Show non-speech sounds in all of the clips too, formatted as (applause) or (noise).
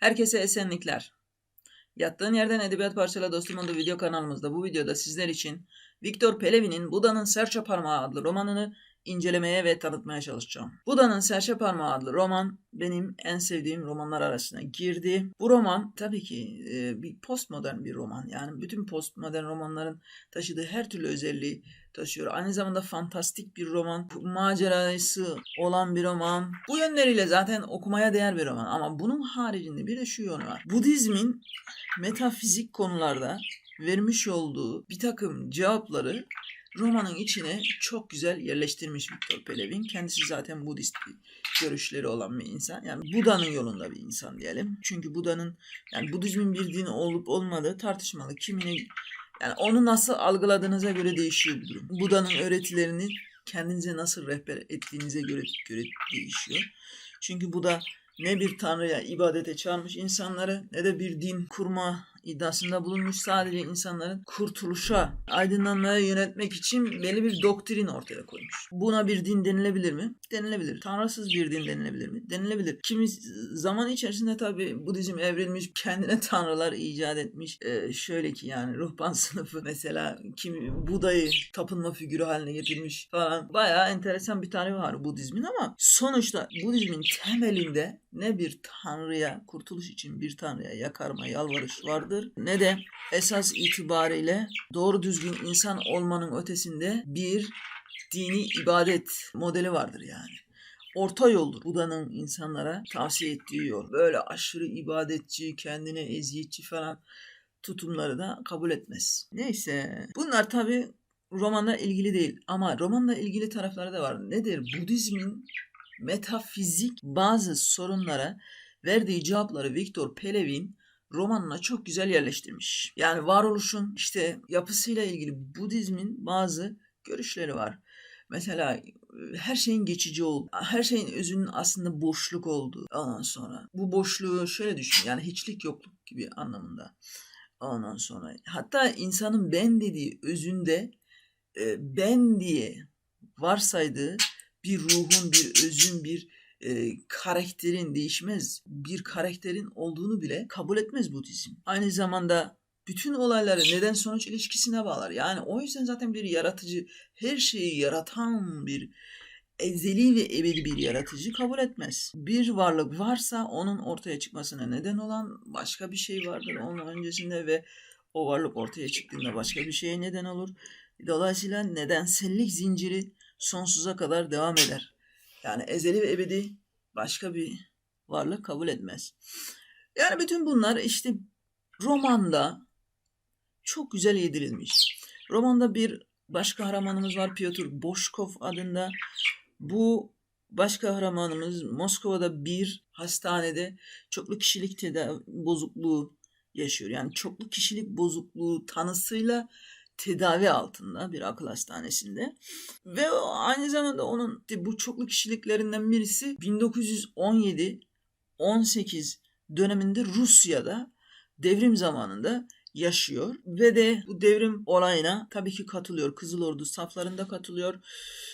Herkese esenlikler. Yattığın yerden edebiyat parçala dostum adlı video kanalımızda bu videoda sizler için Viktor Pelevin'in Buda'nın Serçe Parmağı adlı romanını incelemeye ve tanıtmaya çalışacağım. Buda'nın Serçe Parmağı adlı roman benim en sevdiğim romanlar arasına girdi. Bu roman tabii ki e, bir postmodern bir roman. Yani bütün postmodern romanların taşıdığı her türlü özelliği taşıyor. Aynı zamanda fantastik bir roman, macerası olan bir roman. Bu yönleriyle zaten okumaya değer bir roman. Ama bunun haricinde bir de şu yönü var. Budizmin metafizik konularda vermiş olduğu bir takım cevapları romanın içine çok güzel yerleştirmiş Viktor Pelevin. Kendisi zaten Budist görüşleri olan bir insan. Yani Buda'nın yolunda bir insan diyelim. Çünkü Buda'nın yani Budizmin bir din olup olmadığı tartışmalı. Kimine yani onu nasıl algıladığınıza göre değişiyor bu durum. Buda'nın öğretilerini kendinize nasıl rehber ettiğinize göre, göre değişiyor. Çünkü Buda ne bir tanrıya ibadete çağırmış insanları ne de bir din kurma iddiasında bulunmuş sadece insanların kurtuluşa, aydınlanmaya yönetmek için belli bir doktrin ortaya koymuş. Buna bir din denilebilir mi? Denilebilir. Tanrısız bir din denilebilir mi? Denilebilir. Kimi zaman içerisinde tabii Budizm evrilmiş, kendine tanrılar icat etmiş. Ee, şöyle ki yani ruhban (laughs) sınıfı mesela kimi Buda'yı tapınma figürü haline getirmiş falan. Bayağı enteresan bir tarihi var Budizmin ama sonuçta Budizmin temelinde ne bir tanrıya, kurtuluş için bir tanrıya yakarma, yalvarış vardır ne de esas itibariyle doğru düzgün insan olmanın ötesinde bir dini ibadet modeli vardır yani. Orta yoldur Buda'nın insanlara tavsiye ettiği yol. Böyle aşırı ibadetçi, kendine eziyetçi falan tutumları da kabul etmez. Neyse bunlar tabi romanla ilgili değil ama romanla ilgili tarafları da var. Nedir? Budizmin metafizik bazı sorunlara verdiği cevapları Viktor Pelevin romanına çok güzel yerleştirmiş. Yani varoluşun işte yapısıyla ilgili Budizmin bazı görüşleri var. Mesela her şeyin geçici olduğu, her şeyin özünün aslında boşluk olduğu ondan sonra. Bu boşluğu şöyle düşün yani hiçlik yokluk gibi anlamında. Ondan sonra hatta insanın ben dediği özünde e, ben diye varsaydığı bir ruhun, bir özün, bir e, karakterin değişmez, bir karakterin olduğunu bile kabul etmez Budizm. Aynı zamanda bütün olayları neden sonuç ilişkisine bağlar. Yani o yüzden zaten bir yaratıcı, her şeyi yaratan bir ezeli ve ebedi bir yaratıcı kabul etmez. Bir varlık varsa onun ortaya çıkmasına neden olan başka bir şey vardır onun öncesinde ve o varlık ortaya çıktığında başka bir şeye neden olur. Dolayısıyla nedensellik zinciri sonsuza kadar devam eder. Yani ezeli ve ebedi başka bir varlık kabul etmez. Yani bütün bunlar işte romanda çok güzel yedirilmiş. Romanda bir baş kahramanımız var Piotr Boşkov adında. Bu baş kahramanımız Moskova'da bir hastanede çoklu kişilik tedavi bozukluğu yaşıyor. Yani çoklu kişilik bozukluğu tanısıyla tedavi altında bir akıl hastanesinde. Ve aynı zamanda onun bu çoklu kişiliklerinden birisi 1917-18 döneminde Rusya'da devrim zamanında yaşıyor ve de bu devrim olayına tabii ki katılıyor. Kızıl Ordu saflarında katılıyor.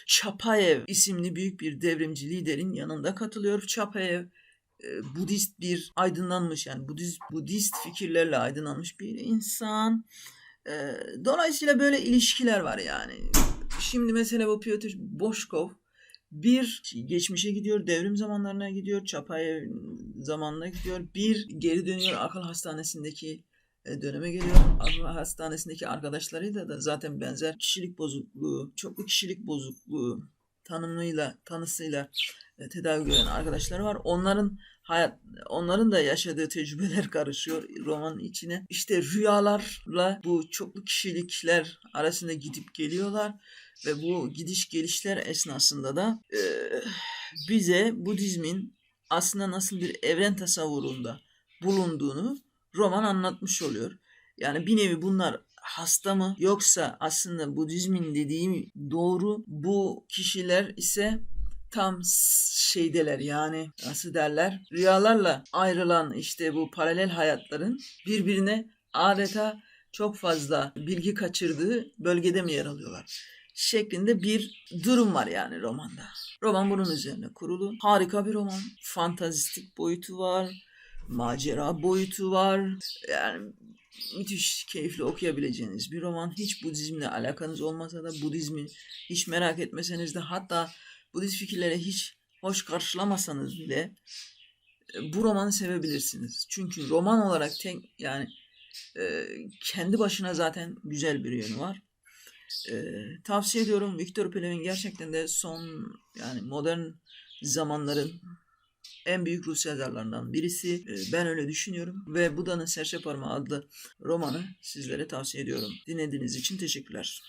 Çapayev isimli büyük bir devrimci liderin yanında katılıyor. Çapayev Budist bir aydınlanmış yani Budist, Budist fikirlerle aydınlanmış bir insan. Dolayısıyla böyle ilişkiler var yani. Şimdi mesela bu Piotr Boşkov bir geçmişe gidiyor, devrim zamanlarına gidiyor, Çapay zamanına gidiyor. Bir geri dönüyor akıl hastanesindeki döneme geliyor. Akıl hastanesindeki arkadaşlarıyla da zaten benzer kişilik bozukluğu, çoklu kişilik bozukluğu tanımıyla, tanısıyla tedavi gören arkadaşları var. Onların hayat onların da yaşadığı tecrübeler (laughs) karışıyor romanın içine. İşte rüyalarla bu çoklu kişilikler arasında gidip geliyorlar ve bu gidiş gelişler esnasında da e, bize Budizmin aslında nasıl bir evren tasavvurunda bulunduğunu roman anlatmış oluyor. Yani bir nevi bunlar hasta mı yoksa aslında Budizmin dediğim doğru bu kişiler ise tam şeydeler yani nasıl derler rüyalarla ayrılan işte bu paralel hayatların birbirine adeta çok fazla bilgi kaçırdığı bölgede mi yer alıyorlar? Şeklinde bir durum var yani romanda. Roman bunun üzerine kurulu. Harika bir roman. Fantazistik boyutu var. macera boyutu var. Yani müthiş keyifli okuyabileceğiniz bir roman. Hiç Budizmle alakanız olmasa da Budizmi hiç merak etmeseniz de hatta Budist fikirlere hiç hoş karşılamasanız bile e, bu romanı sevebilirsiniz. Çünkü roman olarak tek yani e, kendi başına zaten güzel bir yönü var. E, tavsiye ediyorum. Victor Pelevin gerçekten de son yani modern zamanların en büyük Rus yazarlarından birisi. E, ben öyle düşünüyorum. Ve Buda'nın Serçe Parmağı adlı romanı sizlere tavsiye ediyorum. Dinlediğiniz için teşekkürler.